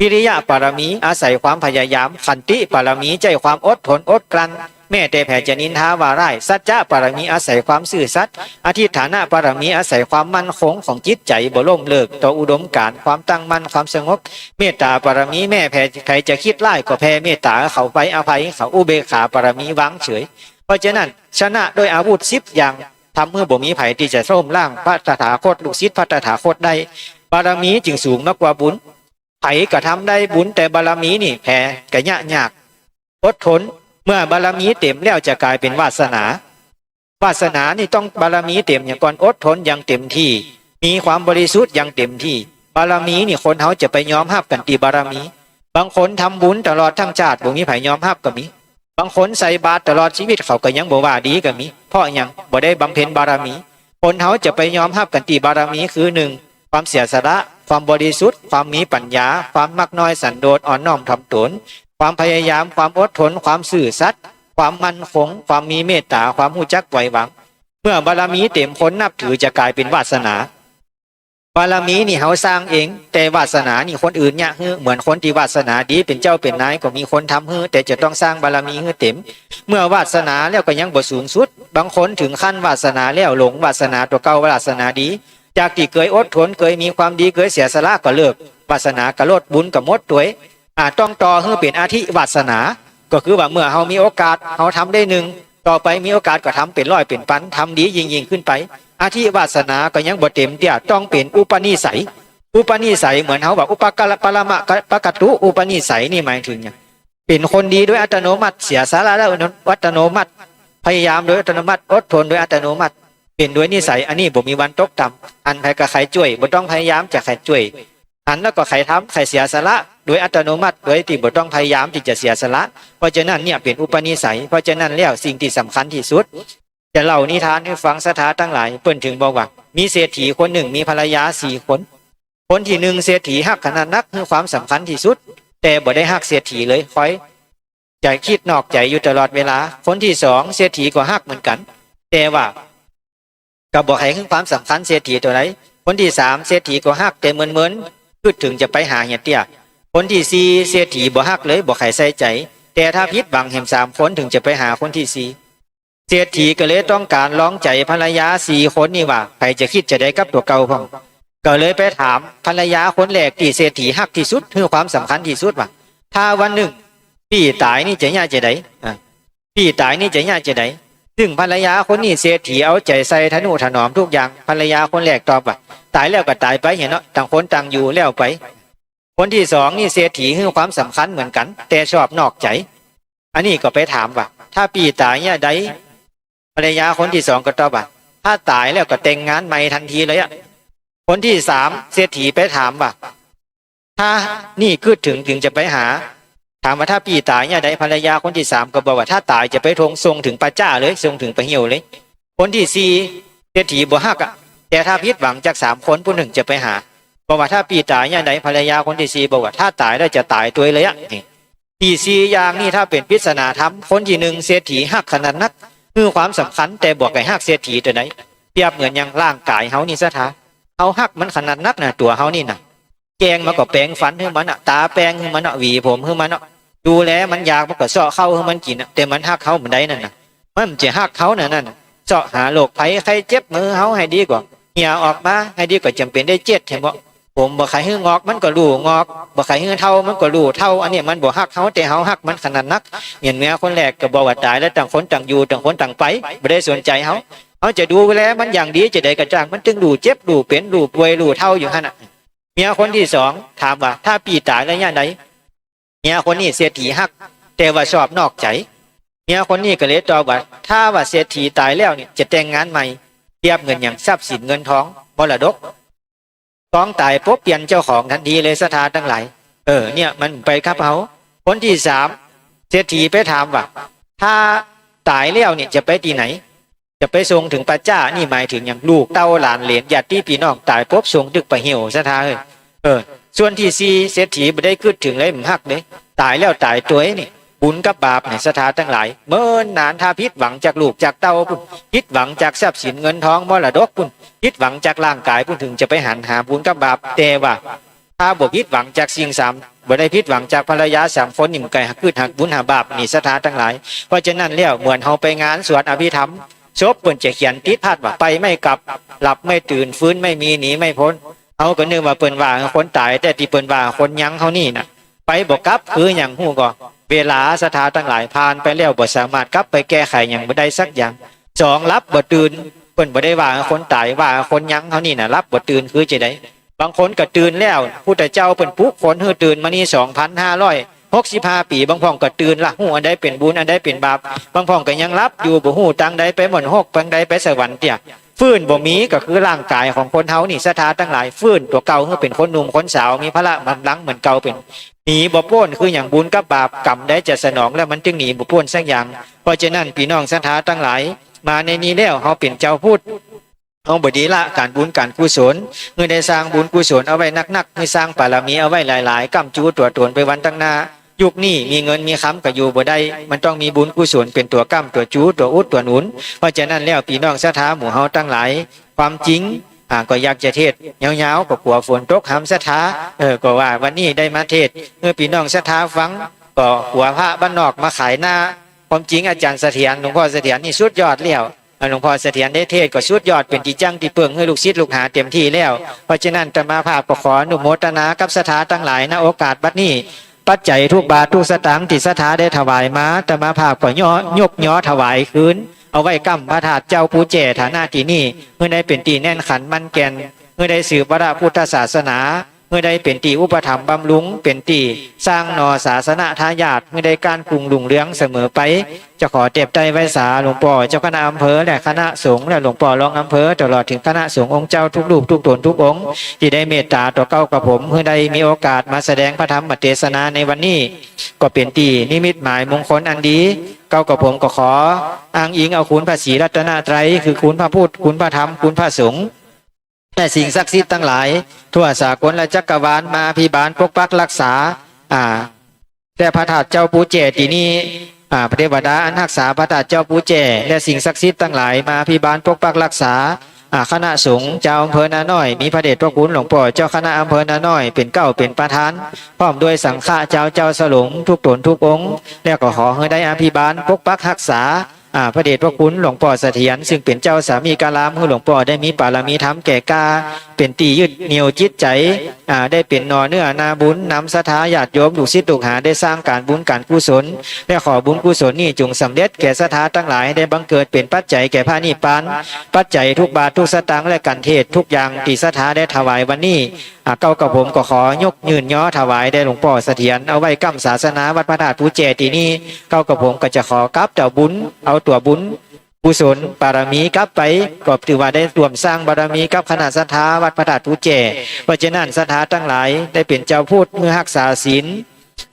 วิริยะปรมีอาศัยความพยายามขันติปรมีใจความอดทนอดกลั้นแม่แต่แผ่จะนินทาวาร่ายสัจจะปรมีอาศัยความซื่อสัตย์อธิฐานะปรมีอาศัยความมั่นคงของจิตใจบ่ล่มเลิกต่ออุดมการความตั้งมั่นความสงบ เมตตาปรมีแม่แผ่ใครจะคิดไล่ก็แผ่เมตตาเขาไปอภัยเขาอุเบกขาปรมีวางเฉย เพราะฉะนั้นชนะด้วยอาวุธสิบอย่างทำเมื่อบ่มีไผที่จะส้มล่างพระตถาคตลูกศิษย์พระตถาคตได้บารมีจึงสูงมากกว่าบุญ ไผก็ทำได้บุญแต่บารมีนี่แพ้กะยะยากอดทนเมื่อบารมีเต็มแล้วจะกลายเป็นวาสนา วาสนานี่ต้องบารมีเต็มอย่างก่อนอดทนอย่างเต็มที่ มีความบริสุทธิ์อย่างเต็มที่ บารมีนี่คนเขาจะไปยอมรับกันตีบารมี บางคนทำบุญตลอดทั้งชาติบ่มีไผยอมรับก็มี บางคนใส่บาตรตลอดชีวิตเขาก็ยังบ่ว่าดีก็มีเพราะยังบ่ได้บำเพ็ญบารมี คนเขาจะไปยอมรับกันตีบารมีคือหนึ่งความเสียสละ ความบริสุทธิ์ ความมีปัญญา ความมักน้อยสันโดษอ่อนน้อมถ่อมตน ความพยายาม ความอดทน ความซื่อสัตย์ ความมั่นคง ความมีเมตตา ความหู้จักไว้วางเมื่อบารมีเต็มคนนับถือจะกลายเป็นวาสนา บารมีนี่เขาสร้างเอง แต่วาสนานี่คนอื่นเนี่ยฮือเหมือนคนที่วาสนาดีเป็นเจ้าเป็นนายก็มีคนทำฮือแต่จะต้องสร้างบารมีฮือเต็ม เมื่อวาสนาแล้วก็ยังบ่สูงสุด บางคนถึงขั้นวาสนาแล้วหลงวาสนาตัวเก่าวาสนาดี จากที่เคยอดทนเคยมีความดีเคยเสียสละก็เลิกวาสนากระโลดบุญกับมดตัวยอาจต้องต่อเพื่อเป็นอาธิวาสนา ก็คือว่าเมื่อเฮามีโอกาสเฮาทำได้หนึ่งต่อไปมีโอกาสก็ทำเป็นร้อยเป็นพันทำดียิ่งยิ่งขึ้นไป อาธิวาสนาก็ยังบ่เต็มเตี้ยต้องเป็นอุปนิสัย อุปนิสัยเหมือนเขาบอกอุปกรปรมะปะกตุอุปนิสัยนี่หมายถึงเนี่ยเป็นคนดีโดยอัตโนมัติเสียสาระแล้วอัตโนมัติ พยายามโดยอัตโนมัติอดทนโดยอัตโนมัติ เป็นด้วยนิสัยอันนี้ผมมีวันตกต่ำอันใครกับใครช่วยบ่ต้องพยายามจะใครช่วย อันแล้วก็ใครทำใครเสียสละโดยอัตโนมัติโดยที่บ่ต้องพยายามที่จะเสียสละ เพราะฉะนั้นเนี่ยเป็นอุปนิสัย เพราะฉะนั้นแล้วสิ่งที่สำคัญที่สุดจะเล่านิทานให้ฟังสถาทั้งหลายเปิ้นถึงบอกว่ามีเศรษฐีคนหนึ่งมีภรรยาสี่คนคนที่หนึ่งเศรษฐีหักขนาดนักคือความสำคัญที่สุด แต่บ่ได้หักเศรษฐีเลยคอยใจคิดนอกใจอยู่ตลอดเวลา คนที่สองเศรษฐีก็หักเหมือนกัน แต่ว่า ก็บอกให้คือความสำคัญเศรษฐีตัวไหนคนที่สามเศรษฐีก็หักแต่เหมือนเหมือนพูดถึงจะไปหาเฮียเตี้ยคนที่สี่เศรษฐีบ่หักเลยบ่ใครใส่ใจ แต่ถ้าพิษบังเห็มสามคนถึงจะไปหาคนที่สี่เศรษฐีก็เลยต้องการร้องใจภรรยาสี่คนนี่ว่าใครจะคิดจะได้กับตัวเก่าพ่องก็เลยไปถามภรรยาคนแรกที่เศรษฐีหักที่สุดคือความสำคัญที่สุดว่าถ้าวันหนึ่งพี่ตายนี่จะย่าจะไดอะพี่ตายนี่จะย่าจะได ซึ่งภรรยาคนนี้เศรษฐีเอาใจใส่ทนุถนอมทุกอย่างภรรยาคนแรกตอบว่าตายแล้วก็ตายไปเห็นเนาะต่างคนต่างอยู่แล้วไป คนที่สองนี่เศรษฐีคือความสำคัญเหมือนกัน แต่ชอบนอกใจ อันนี้ก็ไปถามว่า ถ้าพี่ตายเนี่ยใดภรรยาคนที่สองก็ตอบว่าถ้าตายแล้วก็แต่งงานใหม่ทันทีเลยอะคนที่สามเศรษฐีไปถามว่าถ้านี่คืดถึงถึงจะไปหา ถามว่าถ้าพี่ตายเนี่ยได้ภรรยาคนที่สามก็บอกว่าถ้าตายจะไปทงทรงถึงปาจ้าเลยทรงถึงปะเหี่ยวเลย คนที่สี่เศรษฐีบ่ฮักอะแต่ถ้าพิษหวังจากสามคนผู้หนึ่งจะไปหาบอกว่าถ้าพี่ตายเนี่ยได้ภรรยาคนที่สี่บอกว่าถ้าตายแล้จะตายตัวเลยอะนี่ที่สี่อย่างนี่ถ้าเป็นพิศนาธรรมคนที่หนึ่งเศรษฐีฮักขนาดนักคือความสำคัญแต่บอกไก่ฮักเศรษฐีตัวไหนเปรียบเหมือนอย่างร่างกายเฮานี่ซะท้าเอาหักมันขนาดนักนะตัวเฮานี่นะแกงมาก็แปลงฟันให้มันอะตาแปลงให้มันอะหวีผมให้มันอะ ดูแลมันอยากมันก็เสาะเข้าให้มันกินอะแต่มันหักเขาเหมือนใดนั่นนะมันจะหักเขาน่ะนั่นนะเจาะหาโรคภัยใครเจ็บมือเฮาให้ดีกว่าเหี่ยออกมาให้ดีกว่าจำเป็นได้เจ็ดเห็นบ่ผมบ่ใครให้งอกมันก็รู้งอกบ่ใครให้เท่ามันก็รู้เท่าอันนี้มันบ่หักเขาแต่เฮาหักมันขนาดนักเห็นเมียคนแรกก็บอกว่าตายแล้วต่างคนต่างอยู่ต่างคนต่างไปบ่ได้สนใจเฮาเขาจะดูแลมันอย่างดีจะได้กระจ่างมันจึงดูเจ็บดูเป็นดูป่วยดูเท่าอยู่ฮะน่ะเมียคนที่สองถามว่า ถ้าปีตายแล้วเนี่ยไหน เมียคนนี้เสียทีหัก แต่ว่าชอบนอกใจเมียคนนี้ก็เลยตอบว่าถ้าว่าเสียทีตายแล้วเนี่ยจะแต่งงานใหม่เทียบเงินอย่างทรัพย์สินเงินทองมรดกต้องตายปุ๊บเปลี่ยนเจ้าของทันทีเลยสถานทั้งหลายเออเนี่ยมันไปครับเขาคนที่สามเสียทีไปถามว่าถ้าตายแล้วเนี่ยจะไปที่ไหน จะไปทรงถึงพระเจ้านี่หมายถึงอย่างลูกเต้าหลานเหลนญาติพี่น้องตายพบทรงดึกไปเหี่ยวซะท้าเลยเออ ส่วนที่ซีเศรษฐีไม่ได้ขึ้นถึงเลยมึงหักเลยตายแล้วตายตัวนี่บุญกับบาปในสถานทั้งหลาย เมื่อนานถ้าพิษหวังจากลูกจากเต้าพุ่นพิษหวังจากทรัพย์สินเงินทองมรดกพุ่นพิษหวังจากร่างกายพุ่นถึงจะไปหันหาบุญกับบาปแต่ว่าถ้าบ่ผิดหวังจากสิ่งสามบ่ได้ผิดหวังจากภรรยาสามคนนี่มไก่หักพืชหักบุญหาบาปนี่สถานทั้งหลาย เพราะฉะนั้นแล้วเหมือนเฮาไปงานสวดอภิธรรมศพเปิ้นจะเขียนติดพาดว่าไปไม่กลับ หลับไม่ตื่นฟื้นไม่มีหนีไม่พ้น เฮาก็นึกว่าเปิ้นว่าคนตาย แต่ที่เปิ้นว่าคนยั้งเฮานี่น่ะ ไปบ่กลับคือหยังฮู้ก็ เวลาสถาทั้งหลายผ่านไปแล้วบ่สามารถกลับไปแก้ไขหยังบ่ได้สักอย่างสองรับบ่ตื่นเปิ้นบ่ได้ว่าคนตายว่าคนยั้งเฮานี่น่ะรับบ่ตื่นคือจะได้บางคนก็ตื่นแล้วพุทธเจ้าเป็นปลุกฝนให้ตื่นมานี่สองพันห้าร้อยหกสิบห้าปีบางพ่องก็ตื่นละหูอันใดเป็นบุญอันใดเป็นบาปบางพ่องก็ยังรับอยู่บ่หูตังใดไปหม่นหกตังใดไปสวรรค์เตี่ย ฟื้นบ่มีก็คือร่างกายของคนเฮานี่สถานทั้งหลายฟื้นตัวเก่าคือเป็นคนหนุ่มคนสาวมีพละกำลังเหมือนเก่าเป็นหนีบ่พ้นคืออย่างบุญกับบาปกรรมได้จะสนองแล้วมันจึงหนีบ่พ้นสักอย่าง เพราะฉะนั้นพี่น้องสถานทั้งหลาย มาในนี้แล้วเฮาเป็นเจ้าพูดเอาบดีละการบุญการกุศลเมื่อได้สร้างบุญกุศลเอาไว้นักๆเมื่อสร้างบารมีเอาไว้หลาย ๆกำจูตัวตนไปวันตั้งหน้า ยุคนี้มีเงินมีคำก็อยู่บ่ได้ มันต้องมีบุญกุศลเป็นตัวก้ำตัวจูตัวอุดตัวหนุน เพราะฉะนั้นแล้วพี่น้องศรัทธาหมู่เฮาตั้งหลาย ความจริงอ่าก็อยากจะเทศยาๆก็กลัวฝนตกหำศรัทธาเออก็ว่าวันนี้ได้มาเทศเมื่อพี่น้องศรัทธาฟังก็หัวพระบ้านนอกมาขายหน้าความจริงอาจารย์เสถียรหลวงพ่อเสถียรนี่สุดยอดแล้วหลวงพ่อเสถียรได้เทศก็สุดยอดเป็นที่จังที่เปิงให้ลูกศิษย์ลูกหาเต็มที่แล้ว เพราะฉะนั้นธรรมาภาพก็ขออนุโมทนากับสถาตั้งหลายณโอกาสบัดนี้ ปัจจัยทุกบาททุกสตางค์ที่สถาได้ถวายมาแตมาภาพก็ย่อยกย่อถวายคืนเอาไว้กั้มพระธาตุเจ้าผู้เจฐานาที่นี่เมื่อได้เป็นตีแน่นขันมั่นแกนเมื่อได้สืบพระพุทธศาสนา เมื่อได้เป็นตีอุปถัมภ์บำรุงเป็นตีสร้างนอศาสนาทายาทเมื่อได้การกรุงลุงเรืองเสมอไป จะขอเต็บใจไว้สาหลวงพ่อเจ้าคณะอำเภอและคณะสงฆ์และหลวงพ่อรองอำเภอตลอดถึงคณะสงฆ์องค์เจ้าทุกรูปทุกตนทุกองค์ที่ได้เมตตาต่อเก้ากับผมเพื่อได้มีโอกาสมาแสดงพระธรรมเทศนาในวันนี้ ก็เป็นตีนิมิตหมายมงคลอันดีเก้ากับผมก็ขออ้างอิงเอาคุณพระศรีรัตนตรัยคือคุณพระพุทธคุณพระธรรมคุณพระสงฆ์ และสิ่งศักดิ์สิทธิ์ทั้งหลาย ทั่วสากลและจักรวาลมาพิบาลปกปักรักษา อ่า แต่พระธาตุเจ้าปูเจตีนี้อ่าพระเทวดาอันรักษาพระธาตุเจ้าปูเจและสิ่งศักดิ์สิทธิ์ทั้งหลายมาพิบาลปกปักรักษาอ่าคณะสงฆ์เจ้าอำเภอนาน้อย มีพระเดชพระคุณหลวงพ่อเจ้าคณะอำเภอนาน้อย เป็นเก้าเป็นประธาน พร้อมด้วยสังฆะเจ้าเจ้าสลงทุกตนทุกองค์ แล้วก็ขอให้ได้อภิบาลปกปักรักษา พระเดชพระคุณหลวงพ่อเสถียรซึ่งเป็นเจ้าสามีกาลามให้หลวงพ่อได้มีปารมีธรรมแก่กาเป็นตียึดเหนียวจิตใจอ่าได้เป็นนอเนื้อนาบุญนำสถาญาติโยมลูกศิษย์ลูกหาได้สร้างการบุญการกุศลและขอบุญกุศลนี้จงสำเร็จแก่สถาทั้งหลายได้บังเกิดเป็นปัจจัยแก่พระนิพพานปัจจัยทุกบาททุกสตางค์และกันเทศทุกอย่างที่สถาได้ถวายวันนี้อ่าเก้ากับผมก็ขอยกยืนย่อถวายได้หลวงพ่อเสถียรเอาไว้กั้มศาสนาวัดพระธาตุภูเจตีนี้เก้ากับผมก็จะขอกับเจ้าบุญเอาตัวบุญกุศลบารมีกลับไปกอบถือว่าได้รวมสร้างบารมีกับคณะสัทธาวัดพระธาตุภูเจเพราะฉะนั้นสัทธาทั้งหลายได้เป็นเจ้าพูดเมื่อหักษาศีล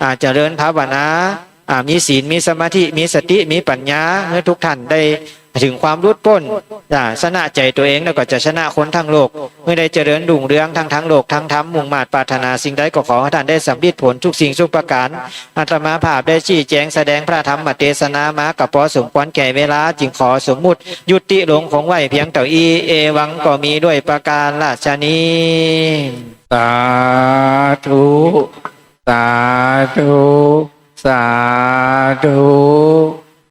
อาจเจริญภาวนาอ่ามีศีลมีสมาธิมีสติมีปัญญาเมื่อทุกท่านได้ ถึงความรุดพ้นชนะใจตัวเองแล้วก็จะชนะคนทั้งโลก เมื่อได้เจริญรุ่งเรืองทั้งทั้งโลกทั้งธรรมมุ่งมาตรปรารถนาสิ่งใดก็ขอให้ท่านได้สำเร็จผลทุกสิ่งทุกประการอาตมาภาพได้ชี้แจงแสดงพระธรรมเทศนามากับพอสมควรแก่เวลาจึงขอสมมุติ ยุติลงของไหวเพียงเต่าอีเอวังก็มีด้วยประการราชนีสาธุสาธุสาธุ